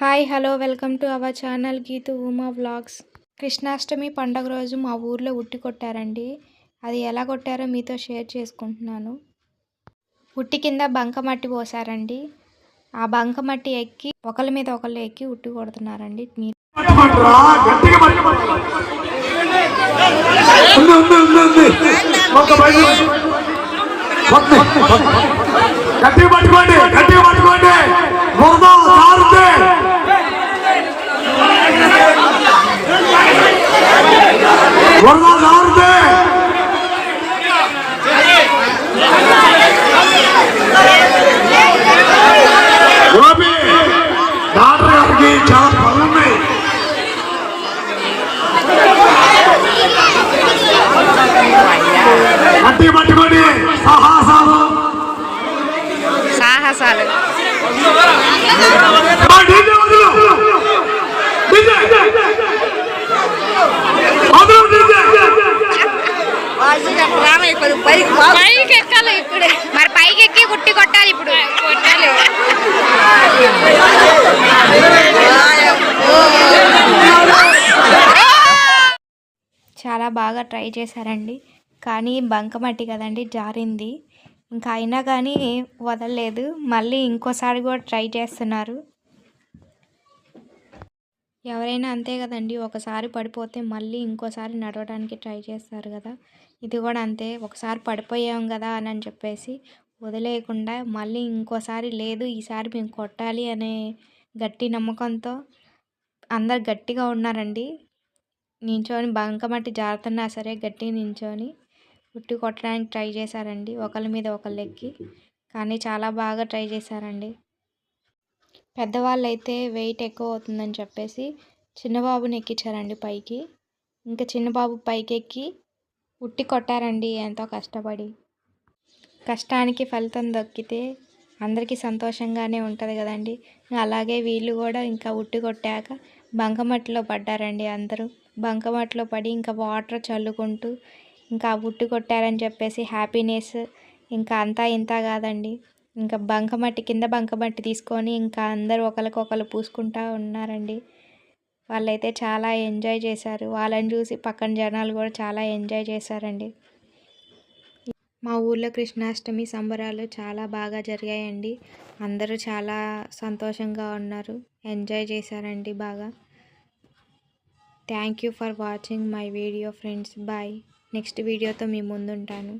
Hi hello welcome to our channel Geethu Uma vlogs Krishnashtami పండగ రోజు మా ఊర్లో ఉట్టి కొట్టారండి అది ఎలా కొట్టారో మీతో షేర్ చేసుకుంటున్నాను ఉట్టి కింద బంకమట్టి పోసారండి ఆ బంకమట్టి ఎక్కి ఒకళ్ళ మీద ఒకళ్ళు ఎక్కి ఉట్టి కొడుతున్నారండి మీరు పట్టుమంటారా? బురద జారుతుంది గోపి డాక్టర్ గారికి చాలా పనులు ఉన్నాయి గట్టి పట్టుకోండి సాహసాలు సాహసాలు పైకి ఎక్కాలి ఇప్పుడు. మరి పైకి ఎక్కి ఉట్టి కొట్టాలి ఇప్పుడు. కొట్టాలి. చాలా బాగా ట్రై చేశారండి. కానీ బంకమట్టి కదండి జారింది. ఇంకా అయినా కానీ వదలలేదు. మళ్ళీ ఇంకోసారి కూడా ట్రై చేస్తున్నారు. ఎవరైనా అంతే కదండి. ఒకసారి పడిపోతే మళ్ళీ ఇంకోసారి నడవడానికి ట్రై చేస్తారు కదా. ఇది కూడా అంతే. ఒకసారి పడిపోయాం కదా అని అని చెప్పేసి వదిలేయకుండా మళ్ళీ ఇంకోసారి లేదు ఈసారి మేము కొట్టాలి అనే గట్టి నమ్మకంతో అందరు గట్టిగా ఉన్నారండి. నించోని బంకమట్టి జారుతున్నా సరే గట్టి నించొని ఉట్టి కొట్టడానికి ట్రై చేశారండి. ఒకళ్ళ మీద ఒకళ్ళు ఎక్కి. కానీ చాలా బాగా ట్రై చేశారండి. పెద్దవాళ్ళు అయితే వెయిట్ ఎక్కువ అవుతుందని చెప్పేసి చిన్నబాబుని ఎక్కించారండి పైకి. ఇంకా చిన్నబాబు పైకి ఎక్కి ఉట్టి కొట్టారండి ఎంతో కష్టపడి. కష్టానికి ఫలితం దక్కితే అందరికీ సంతోషంగానే ఉంటుంది కదండి. అలాగే వీళ్ళు కూడా ఇంకా ఉట్టి కొట్టాక బంకమట్టిలో పడ్డారండి అందరూ. బంకమట్టిలో పడి ఇంకా వాటర్ చల్లుకుంటూ ఇంకా ఉట్టి కొట్టారని చెప్పేసి హ్యాపీనెస్ ఇంకా అంతా ఇంత కాదండి. ఇంకా బంకమట్టి కింద బంకమట్టి తీసుకొని ఇంకా అందరూ ఒకరికొకరు పూసుకుంటా ఉన్నారండి. వాళ్ళైతే చాలా ఎంజాయ్ చేశారు. వాళ్ళని చూసి పక్కన జనాలు కూడా చాలా ఎంజాయ్ చేశారండి. మా ఊర్లో కృష్ణాష్టమి సంబరాలు చాలా బాగా జరిగాయండి. అందరూ చాలా సంతోషంగా ఉన్నారు. ఎంజాయ్ చేశారండి బాగా. Thank you for watching my video friends. Bye. Next వీడియోతో మీ ముందుంటాను.